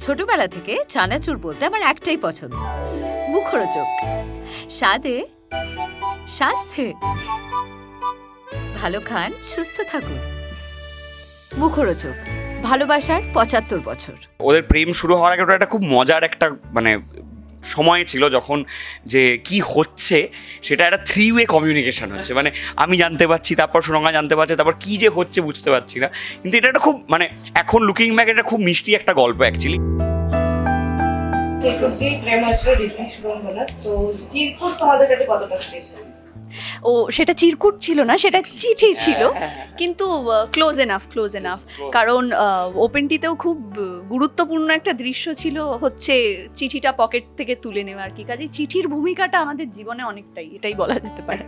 ছোটবেলা থেকে চানাচুর বলতে আমার একটাই পছন্দ। মুখরোচক। স্বাদে স্বাস্থ্যে ভালো খান, সুস্থ থাকুন। মুখরোচক। ভালোবাসার পঁচাত্তর বছর। ওদের প্রেম শুরু হওয়ার আগে ওটা একটা খুব মজার একটা মানে সময় ছিল যখন যে কি হচ্ছে, সেটা একটা থ্রি ওয়ে কমিউনিকেশান হচ্ছে। মানে আমি জানতে পারছি, তারপর সুরঙ্গা জানতে পারছে, তারপর কি যে হচ্ছে বুঝতে পারছি না। কিন্তু এটা একটা খুব মানে এখন লুকিং ব্যাক এটা খুব মিষ্টি একটা গল্প অ্যাকচুয়ালি চিরকুট দিয়ে প্রেম হয়েছিল ঋদ্ধি সুরঙ্গনার তো চিরকুট তোমাদের কাছে কতটা স্পেশাল ও সেটা চিরকুট ছিল না সেটা চিঠি ছিল কিন্তু ক্লোজ এনাফ ক্লোজ এনাফ কারণ ওপেনটিতেও খুব গুরুত্বপূর্ণ একটা দৃশ্য ছিল হচ্ছে চিঠিটা পকেট থেকে তুলে নেওয়া আর কি। কাজে চিঠির ভূমিকাটা আমাদের জীবনে অনেকটাই এটাই বলা যেতে পারে।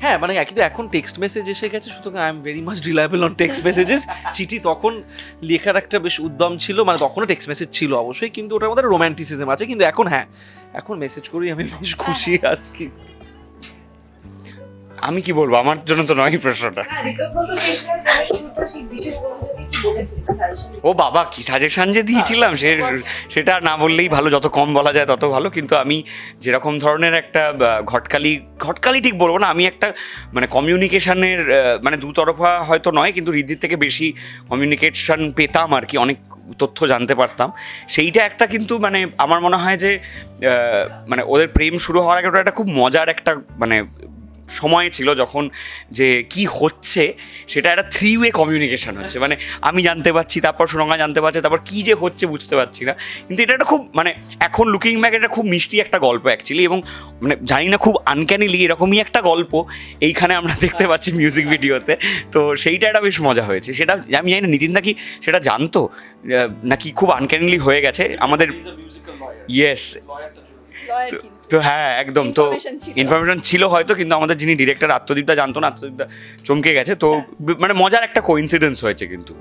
হ্যাঁ মানে কিন্তু এখন টেক্সট মেসেজ এসে গেছে সুতরাং I am very much reliable on text messages চিঠি তখন লেখার একটা বেশ উদ্যম ছিল মানে তখনও টেক্সট মেসেজ ছিল অবশ্যই কিন্তু ওটার মধ্যে রোম্যান্টিসিজম আছে কিন্তু এখন হ্যাঁ এখন মেসেজ করি আমি বেশ খুশি আর কি। আমি কি বলব? আমার জন্য তো নয় প্রশ্নটা। বিশেষ ও বাবা, কি সাজেশন যে দিয়েছিলাম? সে সেটা না বললেই ভালো, যত কম বলা যায় তত ভালো। কিন্তু আমি যেরকম ধরনের একটা ঘটকালি ঘটকালি ঠিক বলব না, আমি একটা মানে কমিউনিকেশনের মানে দুতরফা হয়তো নয়, কিন্তু রিদ্ধির থেকে বেশি কমিউনিকেশন পেতাম আর কি, অনেক তথ্য জানতে পারতাম। সেইটা একটা কিন্তু মানে আমার মনে হয় যে মানে ওদের প্রেম শুরু হওয়ার আগে ওটা একটা খুব মজার একটা মানে সময় ছিল যখন যে কি হচ্ছে সেটা একটা থ্রি ওয়ে কমিউনিকেশন হচ্ছে। মানে আমি জানতে পারছি তারপর সুরঙ্গা জানতে পারছে তারপর কি যে হচ্ছে বুঝতে পারছি না। কিন্তু এটা একটা খুব মানে এখন লুকিং ব্যাক এটা খুব মিষ্টি একটা গল্প অ্যাকচুয়ালি এবং মানে জানি না খুব আনক্যানিলি এরকমই একটা গল্প। এইখানে আমরা দেখতে পাচ্ছি মিউজিক ভিডিওতে তো সেইটা একটা বেশ মজা হয়েছে। সেটা আমি জানি না নিতিন দা কি সেটা জানতো? নাকি খুব আনক্যানিলি হয়ে গেছে? আমাদের ইয়েস তো হ্যাঁ একদম। তো ইনফরমেশন ছিল। হয়তো কিন্তু আমাদের যিনি ডিরেক্টর আত্মদীপদা জানতো না আত্মদীপদা চমকে গেছে। তো মানে মজার একটা কোইন্সিডেন্স হয়েছে কিন্তু।